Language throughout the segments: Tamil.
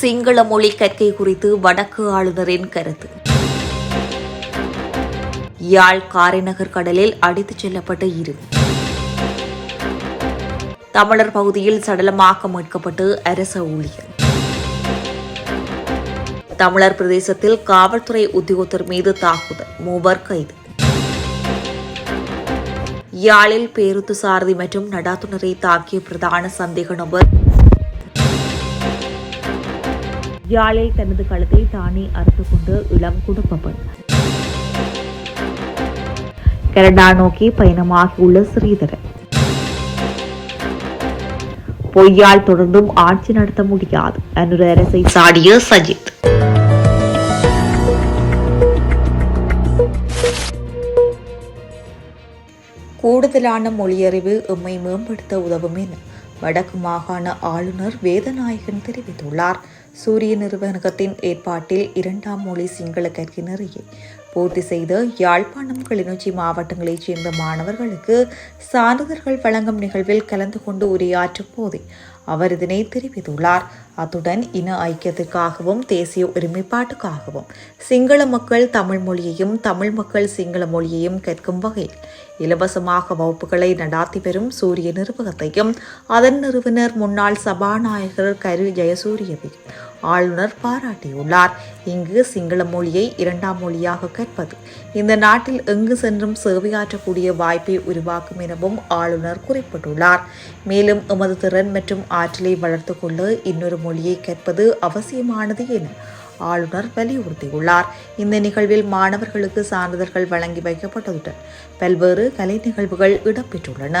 சிங்கள மொழி கற்கை குறித்து வடக்கு ஆளுநரின் கருத்து. யாழ் காரைநகர் கடலில் அடித்துச் செல்லப்பட்ட இரு. தமிழர் பகுதியில் சடலமாக மீட்கப்பட்டு அரச ஊழியர். தமிழர் பிரதேசத்தில் காவல்துறை உத்தியோகத்தர் மீது தாக்குதல் மூவர் கைது. யாழில் பேருந்து சாரதி மற்றும் நடாத்துனரை தாக்கிய பிரதான சந்தேக நபர் யாழில் தனது கழுத்தை தானே அறுத்து கொண்டு இளம் குடும்ப பெண் கனடா நோக்கி பயணமாகியுள்ள ஸ்ரீதரன். பொய்யால் தொடர்ந்தும் ஆட்சி நடத்த முடியாது. அனுர அரசை சாடிய சஜித். கூடுதலான மொழியறிவு எம்மை மேம்படுத்த உதவும் என வடக்கு மாகாண ஆளுநர் வேதநாயகன் தெரிவித்துள்ளார். சூரிய நிறுவனகத்தின் ஏற்பாட்டில் இரண்டாம் மொழி சிங்கள கற்கினரையை பூர்த்தி செய்த யாழ்ப்பாணம் கிளிநொச்சி மாவட்டங்களைச் சேர்ந்த மாணவர்களுக்கு சான்றிதழ்கள் வழங்கும் நிகழ்வில் கலந்து கொண்டு உரையாற்றும் போதே அவர் இதனை தெரிவித்துள்ளார். அத்துடன் இன ஐக்கியத்திற்காகவும் தேசிய ஒருமைப்பாட்டுக்காகவும் சிங்கள மக்கள் தமிழ் மொழியையும் தமிழ் மக்கள் சிங்கள மொழியையும் கற்கும் வகையில் இலவசமாக வகுப்புகளை நடாத்தி வரும் சூரிய நிறுவனத்தையும் அதன் நிறுவனர் முன்னாள் சபாநாயகர் கரு ஜெயசூரியவையும் ஆளுநர் பாராட்டியுள்ளார். இங்கு சிங்கள மொழியை இரண்டாம் மொழியாக கற்பது. இந்த நாட்டில் எங்கு சென்றும் சேவையாற்றக்கூடிய வாய்ப்பை உருவாக்கும் எனவும் ஆளுநர் குறிப்பிட்டுள்ளார். மேலும் எமது திறன் மற்றும் ஆற்றலை வளர்த்து கொள்ள இன்னொரு மொழியை கற்பது அவசியமானது என ஆளுநர் வலியுறுத்தியுள்ளார். இந்த நிகழ்வில் மாணவர்களுக்கு சான்றிதழ்கள் வழங்கி வைக்கப்பட்டதுடன் பல்வேறு கலை நிகழ்வுகள் இடம்பெற்றுள்ளன.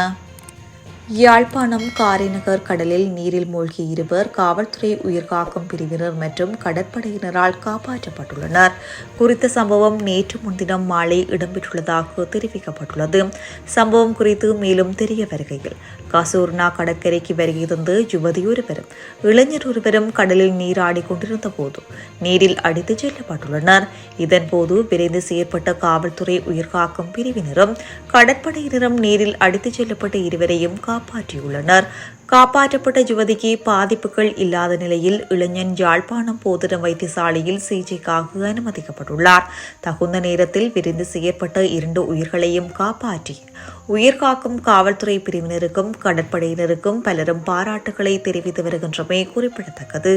யாழ்ப்பாணம் காரைநகர் கடலில் நீரில் மூழ்கிய இருவர் காவல்துறை உயிர்காக்கும் பிரிவினர் மற்றும் கடற்படையினரால் காப்பாற்றப்பட்டுள்ளனர். குறித்த சம்பவம் நேற்று முன்தினம் மாலை இடம்பெற்றுள்ளதாக தெரிவிக்கப்பட்டுள்ளது. சம்பவம் குறித்து மேலும் தெரிய வருகையில் காசூர்னா கடற்கரைக்கு வருகை தந்து யுவதி ஒருவரும் இளைஞர் ஒருவரும் கடலில் நீராடி கொண்டிருந்த போது நீரில் அடித்துச் செல்லப்பட்டுள்ளனர். இதன்போது விரைந்து செயற்பட்ட காவல்துறை உயிர்காக்கும் பிரிவினரும் கடற்படையினரும் நீரில் அடித்துச் செல்லப்பட்ட இருவரையும் காப்பாற்றியுள்ளனர். காப்பாற்றப்பட்ட யுவதிக்கு பாதிப்புகள் இல்லாத நிலையில் இளைஞன் யாழ்ப்பாணம் போதிடம் வைத்தியசாலையில் சிகிச்சைக்காக அனுமதிக்கப்பட்டுள்ளார். தகுந்த நேரத்தில் விரைந்து செய்யப்பட்ட இரண்டு உயிர்களையும் காப்பாற்றி உயிர்காக்கும் காவல்துறை பிரிவினருக்கும் கடற்படையினருக்கும் பலரும் பாராட்டுகளை தெரிவித்து வருகின்றமை குறிப்பிடத்தக்கது.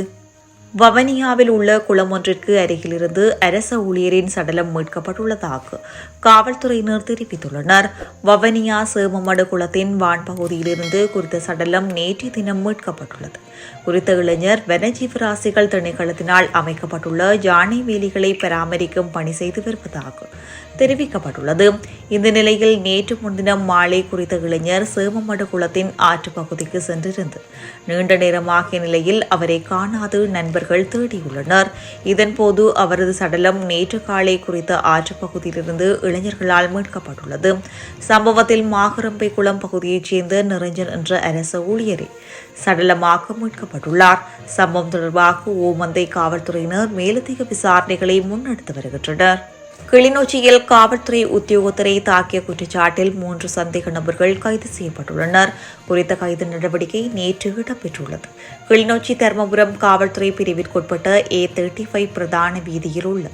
வவனியாவில் உள்ள குளம் ஒன்றிற்கு அருகிலிருந்து அரச ஊழியரின் சடலம் மீட்கப்பட்டுள்ளதாக காவல்துறையினர் தெரிவித்துள்ளனர். வவனியா சேமமடு குளத்தின் வான் பகுதியிலிருந்து குறித்த சடலம் நேற்றைய தினம் மீட்கப்பட்டுள்ளது. குறித்த இளைஞர் வனஜீவராசிகள் திணைக்களத்தினால் அமைக்கப்பட்டுள்ள யானை வேலிகளை பராமரிக்கும் பணி செய்து வருவதாக தெரிவிக்கப்பட்டுள்ளது. இந்த நிலையில் நேற்று முன்தினம் மாலை குறித்த இளைஞர் சேமமடு குளத்தின் ஆற்று பகுதிக்கு சென்றிருந்து நீண்ட நேரமாகிய நிலையில் அவரை காணாது நண்பர்கள் தேடியுள்ளனர். இதன்போது அவரது சடலம் நேற்று காலை குறித்த ஆற்று பகுதியிலிருந்து இளைஞர்களால் மீட்கப்பட்டுள்ளது. சம்பவத்தில் மாகரம்பை குளம் பகுதியைச் சேர்ந்த நிரஞ்சன் என்ற அரச ஊழியரை சடலமாக மீட்கப்பட்டுள்ளார். சம்பவம் தொடர்பாக ஓமந்தை காவல்துறையினர் மேலதிக விசாரணைகளை முன்னெடுத்து வருகின்றனர். கிளிநொச்சியில் காவல்துறை உத்தியோகத்தரை தாக்கிய குற்றச்சாட்டில் மூன்று சந்தேக நபர்கள் கைது செய்யப்பட்டுள்ளனர். குறித்த கைது நடவடிக்கை நேற்று இடம்பெற்றுள்ளது. கிளிநொச்சி தர்மபுரம் காவல்துறை பிரிவிற்குட்பட்ட ஏ தேர்ட்டி ஃபைவ் பிரதான வீதியில் உள்ள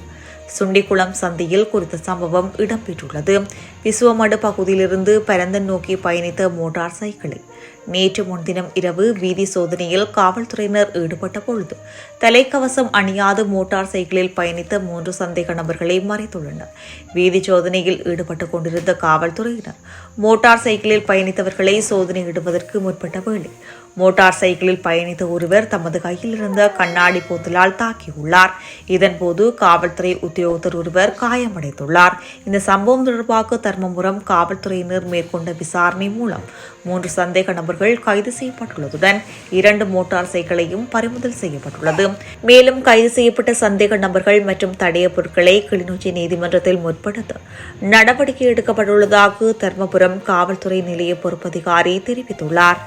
சுண்டிக்குளம் சந்தையில் குறித்த சம்பவம் இடம்பெற்றுள்ளது. விசுவமடு பகுதியிலிருந்து பரந்தன் நோக்கி பயணித்த மோட்டார் சைக்கிளில் நேற்று முன்தினம் இரவு வீதி சோதனையில் காவல்துறையினர் ஈடுபட்ட பொழுது தலைக்கவசம் அணியாத மோட்டார் சைக்கிளில் பயணித்த மூன்று சந்தேக நபர்களை மறைத்துள்ளனர். வீதி சோதனையில் ஈடுபட்டு கொண்டிருந்த காவல்துறையினர் மோட்டார் சைக்கிளில் பயணித்தவர்களை சோதனையிடுவதற்கு முற்பட்ட வேளை மோட்டார் சைக்கிளில் பயணித்த ஒருவர் தமது கையில் இருந்த கண்ணாடி போத்தலால் தாக்கியுள்ளார். இதன்போது காவல்துறை உத்தியோகத்தர் ஒருவர் காயமடைந்துள்ளார். இந்த சம்பவம் தொடர்பாக தர்மபுரம் காவல்துறையினர் மேற்கொண்ட விசாரணை மூலம் மூன்று சந்தேக நபர்கள் கைது செய்யப்பட்டுள்ளதுடன் இரண்டு மோட்டார் சைக்கிளையும் பறிமுதல் செய்யப்பட்டுள்ளது. மேலும் கைது செய்யப்பட்ட சந்தேக நபர்கள் மற்றும் தடைய பொருட்களை கிளிநொச்சி நீதிமன்றத்தில் முற்படுத்த நடவடிக்கை எடுக்கப்பட்டுள்ளதாக தர்மபுரம் காவல்துறை நிலைய பொறுப்பதிகாரி தெரிவித்துள்ளார்.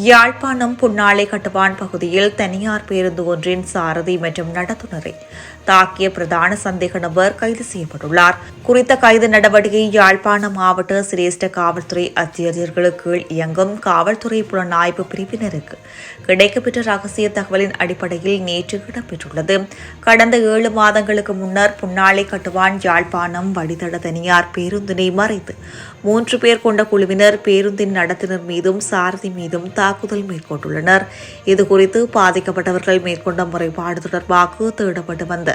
யாழ்ப்பாணம் புன்னாலை கட்டுவான் பகுதியில் தனியார் பேருந்து ஒன்றின் சாரதி மற்றும் நடத்துனரை தாக்கிய பிரதான சந்தேக நபர் கைது செய்யப்பட்டுள்ளார். குறித்த கைது நடவடிக்கை யாழ்ப்பாணம் மாவட்ட சிரேஷ்ட காவல்துறை அத்தியர்களுக்கு கீழ் இயங்கும் காவல்துறை புலனாய்வு பிரிவினருக்கு கிடைக்கப்பெற்ற ரகசிய தகவலின் அடிப்படையில் நேற்று இடம்பெற்றுள்ளது. கடந்த ஏழு மாதங்களுக்கு முன்னர் புன்னாலை கட்டுவான் யாழ்ப்பாணம் வழிதட தனியார் பேருந்தினை மறைத்து மூன்று பேர் கொண்ட குழுவினர் பேருந்தின் நடத்தினர் மீதும் சாரதி மீதும் தாக்குதல் மேற்கொண்டுள்ளனர். இதுகுறித்து பாதிக்கப்பட்டவர்கள் மேற்கொண்ட முறைப்பாடு தொடர்பாக தேடப்பட்டு வந்த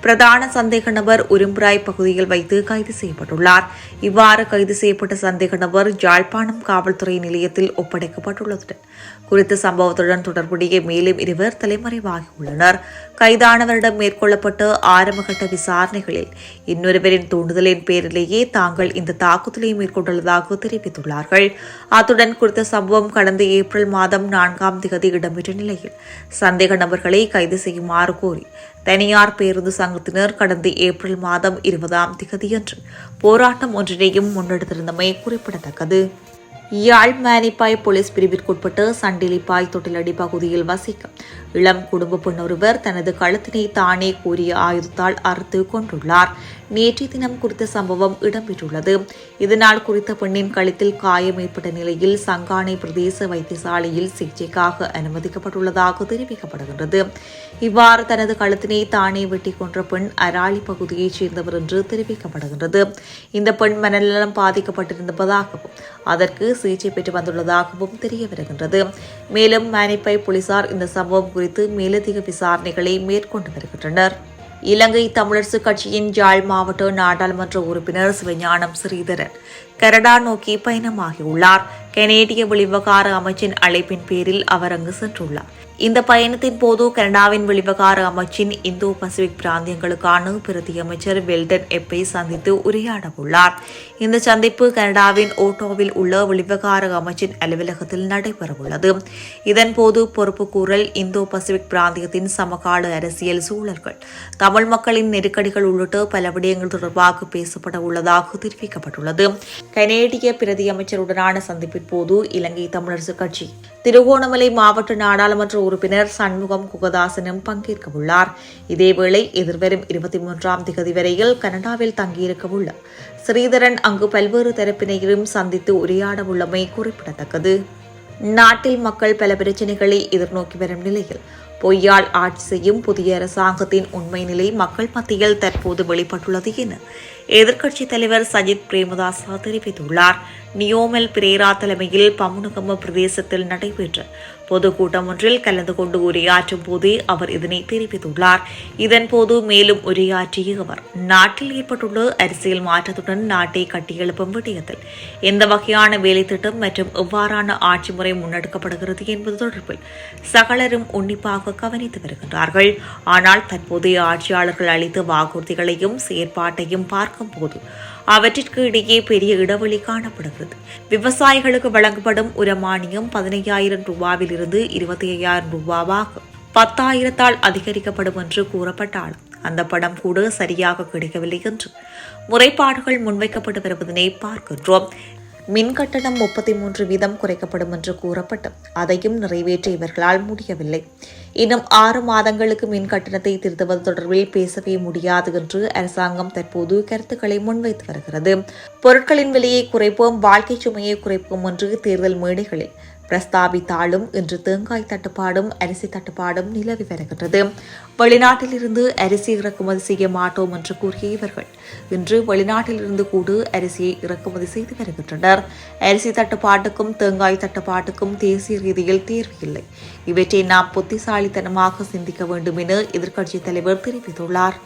பிரதான சந்தேக நபர் உரும்புராய் பகுதியில் வைத்து கைது செய்யப்பட்டுள்ளார். இவ்வாறு கைது செய்யப்பட்ட சந்தேக நபர் ஜாழ்ப்பாணம் காவல்துறை நிலையத்தில் ஒப்படைக்கப்பட்டுள்ளது. குறித்த சம்பவத்துடன் தொடர்புடைய மேலும் இருவர் தலைமறைவாகியுள்ளனர். கைதானவரிடம் மேற்கொள்ளப்பட்ட ஆரம்பகட்ட விசாரணைகளில் இன்னொருவரின் தூண்டுதலின் பேரிலேயே தாங்கள் இந்த தாக்குதலை மேற்கொண்டுள்ளதாக தெரிவித்துள்ளார்கள். அத்துடன் குறித்த சம்பவம் கடந்த ஏப்ரல் மாதம் நான்காம் திகதி இடம்பெற்ற நிலையில் சந்தேக நபர்களை கைது செய்யுமாறு கோரி தனியார் பேருந்து சங்கத்தினர் கடந்த ஏப்ரல் மாதம் இருபதாம் திகதியன்று போராட்டம் ஒன்றினையும் முன்னெடுத்திருந்தமை குறிப்பிடத்தக்கது. யாழ் மேனிப்பாய் போலீஸ் பிரிவிற்குட்பட்ட சண்டிலிப்பாய் தொட்டிலடி பகுதியில் வசிக்கும் இளம் குடும்ப பெண் ஒருவர் தனது கழுத்தினை தானே கூறிய ஆயுதத்தால் அறுத்து கொண்டுள்ளார் நேற்றைய தினம் குறித்த சம்பவம் இடம்பெற்றுள்ளது. இதனால் குறித்த பெண்ணின் கழுத்தில் காயம் ஏற்பட்ட நிலையில் சங்கானை பிரதேச வைத்தியசாலையில் சிகிச்சைக்காக அனுமதிக்கப்பட்டுள்ளதாக தெரிவிக்கப்படுகின்றது. இவ்வாறு தனது கழுத்தினை தானே வெட்டி கொன்ற பெண் அராலி பகுதியைச் சேர்ந்தவர் என்று தெரிவிக்கப்படுகின்றது. இந்த பெண் மனநலம் பாதிக்கப்பட்டிருந்ததாகவும் அதற்கு சிகிச்சை பெற்று வந்துள்ளதாகவும் தெரிய வருகின்றது மேலும் மானிப்பை போலீசார் இந்த சம்பவம் குறித்து மேலதிக விசாரணைகளை மேற்கொண்டு வருகின்றனர். இலங்கை தமிழரசுக் கட்சியின் யாழ் மாவட்ட நாடாளுமன்ற உறுப்பினர் சிவஞானம் ஸ்ரீதரன் கனடா நோக்கி பயணமாகியுள்ளார் கனேடிய வெளிவகார அமைச்சின் அழைப்பின் பேரில் அவர் அங்கு சென்றுள்ளார். இந்த பயணத்தின் போது கனடாவின் வெளிவகார அமைச்சின் இந்தோ பசிபிக் பிராந்தியங்களுக்கான பிரதி அமைச்சர் வெல்டன் எப்பை சந்தித்து உரையாட உள்ளார் இந்த சந்திப்பு கனடாவின் ஓட்டோவில் உள்ள வெளிவகார அமைச்சின் அலுவலகத்தில் நடைபெறவுள்ளது. இதன்போது பொறுப்புக்கூறல் இந்தோ பசிபிக் பிராந்தியத்தின் சமகால அரசியல் சூழல்கள் தமிழ் மக்களின் நெருக்கடிகள் உள்ளிட்ட பல விடயங்கள் தொடர்பாக பேசப்பட உள்ளதாக தெரிவிக்கப்பட்டுள்ளது. கனேடிய பிரதி அமைச்சருடனான சந்திப்பின் போது இலங்கை தமிழரசு கட்சி திருகோணமலை மாவட்ட நாடாளுமன்ற உறுப்பினர் சண்முகம் குகதாசனும் பங்கேற்க உள்ளார் இதேவேளை எதிர்வரும் இருபத்தி மூன்றாம் திகதி வரையில் கனடாவில் தங்கியிருக்க உள்ள ஸ்ரீதரன் அங்கு பல்வேறு தரப்பினரையும் சந்தித்து உரையாட உள்ளமை குறிப்பிடத்தக்கது. நாட்டில் மக்கள் பல பிரச்சனைகளை எதிர்நோக்கி வரும் நிலையில் பொய்யால் ஆட்சி செய்யும் புதிய அரசாங்கத்தின் உண்மை நிலை மக்கள் மத்தியில் தற்போது வெளிப்பட்டுள்ளது என எதிர்க்கட்சித் தலைவர் சஜித் பிரேமதாசா தெரிவித்துள்ளார். நியோமெல் பிரேரா தலைமையில் பமுனுகம பிரதேசத்தில் நடைபெற்ற பொதுக்கூட்டம் ஒன்றில் கலந்து கொண்டு உரையாற்றும் போதே அவர் இதனை தெரிவித்துள்ளார். இதன்போது மேலும் உரையாற்றிய அவர் நாட்டில் ஏற்பட்டுள்ள அரசியல் மாற்றத்துடன் நாட்டை கட்டியெழுப்பும் விடயத்தில் எந்த வகையான வேலைத்திட்டம் மற்றும் எவ்வாறான ஆட்சி முறை முன்னெடுக்கப்படுகிறது என்பது தொடர்பில் சகலரும் உன்னிப்பாக கவனித்து வருகின்றார்கள். ஆனால் தற்போதைய ஆட்சியாளர்கள் அளித்த வாக்குறுதிகளையும் செயற்பாட்டையும் பார்க்க பார்க்கும்போது அவற்றிற்கு இடையே பெரிய இடைவெளி காணப்படுகிறது. விவசாயிகளுக்கு வழங்கப்படும் உரமானியம் பதினையாயிரம் ரூபாவிலிருந்து இருபத்தி ஐயாயிரம் ரூபாவாக பத்தாயிரத்தால் அதிகரிக்கப்படும் என்று கூறப்பட்டாலும் அந்த படம் கூட சரியாக கிடைக்கவில்லை என்று முறைப்பாடுகள் முன்வைக்கப்பட்டு வருவதனை பார்க்கின்றோம். மின் கட்டணம் முப்பத்தி மூன்று வீதம் குறைக்கப்படும் என்று கூறப்பட்டும். அதையும் நிறைவேற்ற இவர்களால் முடியவில்லை. இன்னும் ஆறு மாதங்களுக்கு மின் கட்டணத்தை திருத்துவது தொடர்பில் பேசவே முடியாது என்று அரசாங்கம் தற்போது கருத்துக்களை முன்வைத்து வருகிறது. பொருட்களின் விலையை குறைப்போம் வாழ்க்கை சுமையை குறைப்போம் என்று தேர்தல் மேடைகளில் பிரஸ்தாபித்தாலும் இன்று தேங்காய் தட்டுப்பாடும் அரிசி தட்டுப்பாடும் நிலவி வருகின்றது. வெளிநாட்டிலிருந்து அரிசி இறக்குமதி செய்ய மாட்டோம் என்று கூறிய இவர்கள் இன்று வெளிநாட்டிலிருந்து கூட அரிசியை இறக்குமதி செய்து வருகின்றனர். அரிசி தட்டுப்பாட்டுக்கும் தேங்காய் தட்டுப்பாட்டுக்கும் தேசிய ரீதியில் தேர்வு இல்லை. இவற்றை நாம் புத்திசாலித்தனமாக சிந்திக்க வேண்டும் என எதிர்க்கட்சித் தலைவர் தெரிவித்துள்ளார்.